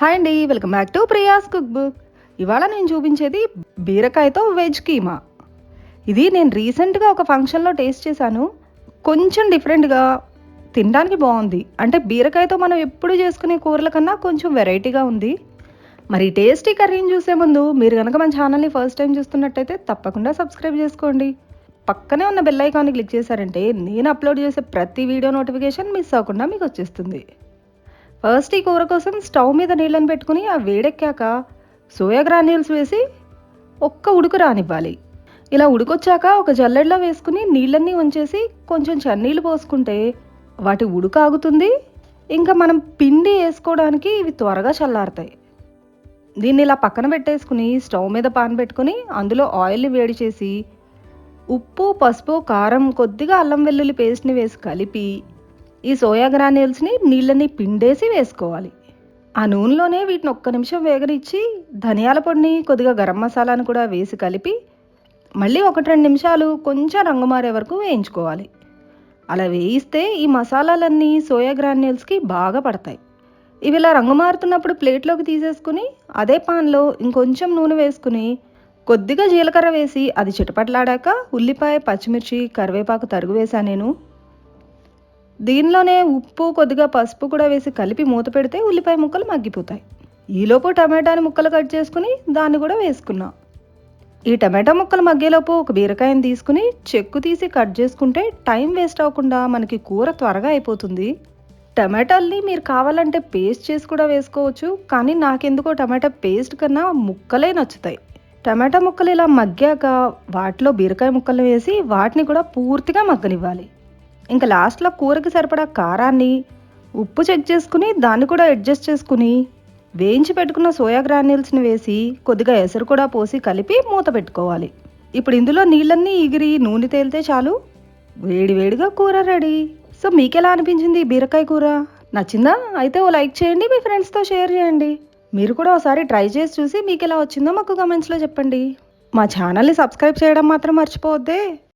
Hi అండి welcome back to Priya's cook book ఇవాళ నేను చూపించేది బీరకాయతో వెజ్ కీమా. ఇది నేను రీసెంట్గా ఒక ఫంక్షన్లో టేస్ట్ చేశాను. కొంచెం డిఫరెంట్గా తినడానికి బాగుంది. అంటే బీరకాయతో మనం ఎప్పుడు చేసుకునే కూరల కన్నా కొంచెం వెరైటీగా ఉంది. మరి టేస్టీ కర్రీని చూసే ముందు మీరు కనుక మన ఛానల్ని ఫస్ట్ టైం చూస్తున్నట్టయితే తప్పకుండా సబ్స్క్రైబ్ చేసుకోండి. పక్కనే ఉన్న బెల్ ఐకాన్ని క్లిక్ చేశారంటే నేను అప్లోడ్ చేసే ప్రతి వీడియో నోటిఫికేషన్ మిస్ అవ్వకుండా మీకు వచ్చేస్తుంది. ఫస్ట్ ఈ కూర కోసం స్టవ్ మీద నీళ్ళని పెట్టుకుని ఆ వేడెక్కాక సోయా గ్రాన్యూల్స్ వేసి ఒక్క ఉడుకు రానివ్వాలి. ఇలా ఉడికొచ్చాక ఒక జల్లెడలో వేసుకుని నీళ్ళన్నీ ఉంచేసి కొంచెం చన్నీళ్ళు పోసుకుంటే వాటి ఉడుకు ఆగుతుంది. ఇంకా మనం పిండి వేసుకోవడానికి ఇవి త్వరగా చల్లారుతాయి. దీన్ని ఇలా పక్కన పెట్టేసుకుని స్టవ్ మీద పాన్ పెట్టుకుని అందులో ఆయిల్ని వేడి చేసి ఉప్పు పసుపు కారం కొద్దిగా అల్లం వెల్లుల్లి పేస్ట్ని వేసి కలిపి ఈ సోయా గ్రాన్యూల్స్ని నీళ్ళని పిండేసి వేసుకోవాలి. ఆ నూనెలోనే వీటిని ఒక్క నిమిషం వేగనిచ్చి ధనియాల పొడిని కొద్దిగా గరం మసాలాను కూడా వేసి కలిపి మళ్ళీ ఒకటి రెండు నిమిషాలు కొంచెం రంగు మారే వరకు వేయించుకోవాలి. అలా వేయిస్తే ఈ మసాలాలన్నీ సోయా గ్రాన్యూల్స్కి బాగా పడతాయి. ఇవి ఇలా రంగు మారుతున్నప్పుడు ప్లేట్లోకి తీసేసుకుని అదే పాన్లో ఇంకొంచెం నూనె వేసుకుని కొద్దిగా జీలకర్ర వేసి అది చిటపట్లాడాక ఉల్లిపాయ పచ్చిమిర్చి కరివేపాకు తరుగు వేసా నేను. దీనిలోనే ఉప్పు కొద్దిగా పసుపు కూడా వేసి కలిపి మూత పెడితే ఉల్లిపాయ ముక్కలు మగ్గిపోతాయి. ఈలోపు టమాటాని ముక్కలు కట్ చేసుకుని దాన్ని కూడా వేసుకున్నా. ఈ టమాటా ముక్కలు మగ్గేలోపు ఒక బీరకాయని తీసుకుని చెక్కు తీసి కట్ చేసుకుంటే టైం వేస్ట్ అవ్వకుండా మనకి కూర త్వరగా అయిపోతుంది. టమాటాల్ని మీరు కావాలంటే పేస్ట్ చేసి కూడా వేసుకోవచ్చు కానీ నాకెందుకో టమాటా పేస్ట్ కన్నా ముక్కలే నచ్చుతాయి. టమాటా ముక్కలు ఇలా మగ్గాక వాటిలో బీరకాయ ముక్కలు వేసి వాటిని కూడా పూర్తిగా మగ్గనివ్వాలి. ఇంకా లాస్ట్లో కూరకి సరిపడా కారాన్ని ఉప్పు చెక్ చేసుకుని దాన్ని కూడా అడ్జస్ట్ చేసుకుని వేయించి పెట్టుకున్న సోయా గ్రాన్యూల్స్ని వేసి కొద్దిగా ఎసరు కూడా పోసి కలిపి మూత పెట్టుకోవాలి. ఇప్పుడు ఇందులో నీళ్ళన్నీ ఎగిరి నూనె తేలితే చాలు. వేడివేడిగా కూర రెడీ. సో మీకెలా అనిపించింది బీరకాయ కూర? నచ్చిందా? అయితే ఓ లైక్ చేయండి మీ ఫ్రెండ్స్తో షేర్ చేయండి. మీరు కూడా ఒకసారి ట్రై చేసి చూసి మీకు ఎలా వచ్చిందో మాకు కమెంట్స్లో చెప్పండి. మా ఛానల్ని సబ్స్క్రైబ్ చేయడం మాత్రం మర్చిపోవద్దే.